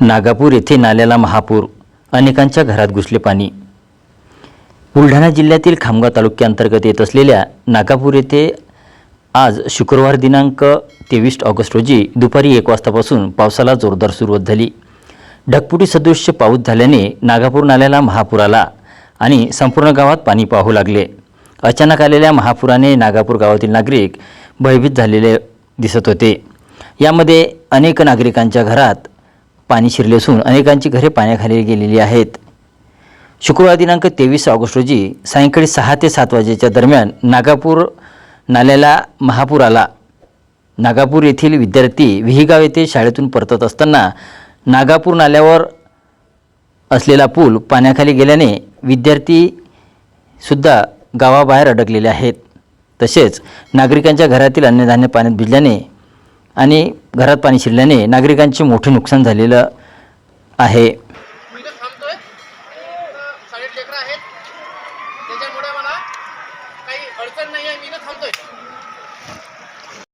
नागापूर येथे नाल्याला महापूर अनेकांच्या घरात घुसले पाणी. बुलढाणा जिल्ह्यातील खामगाव तालुक्याअंतर्गत येत असलेल्या नागापूर येथे आज शुक्रवार दिनांक तेवीस ऑगस्ट रोजी दुपारी एक वाजतापासून पावसाला जोरदार सुरुवात झाली. ढगपुटी सदृश्य पाऊस झाल्याने नागापूर नाल्याला महापूर आला आणि संपूर्ण गावात पाणी पाहू लागले. अचानक आलेल्या महापुराने नागापूर गावातील नागरिक भयभीत झालेले दिसत होते. यामध्ये अनेक नागरिकांच्या घरात पाणी शिरले असून अनेकांची घरे पाण्याखाली गेलेली आहेत. शुक्रवार दिनांक तेवीस ऑगस्ट रोजी सायंकाळी सहा ते सात वाजेच्या दरम्यान नागापूर नाल्याला महापूर आला. नागापूर येथील विद्यार्थी विहिगाव येथे शाळेतून परतत असताना नागापूर नाल्यावर असलेला पूल पाण्याखाली गेल्याने विद्यार्थीसुद्धा गावाबाहेर अडकलेले आहेत. तसेच नागरिकांच्या घरातील अन्नधान्य पाण्यात भिजल्याने आणि घरात पाणी शिरल्याने नागरिकांचे मोठे नुकसान झालेलं आहे. त्याच्यामुळे मला काही अडचण नाही आहे. मी थांबतोय.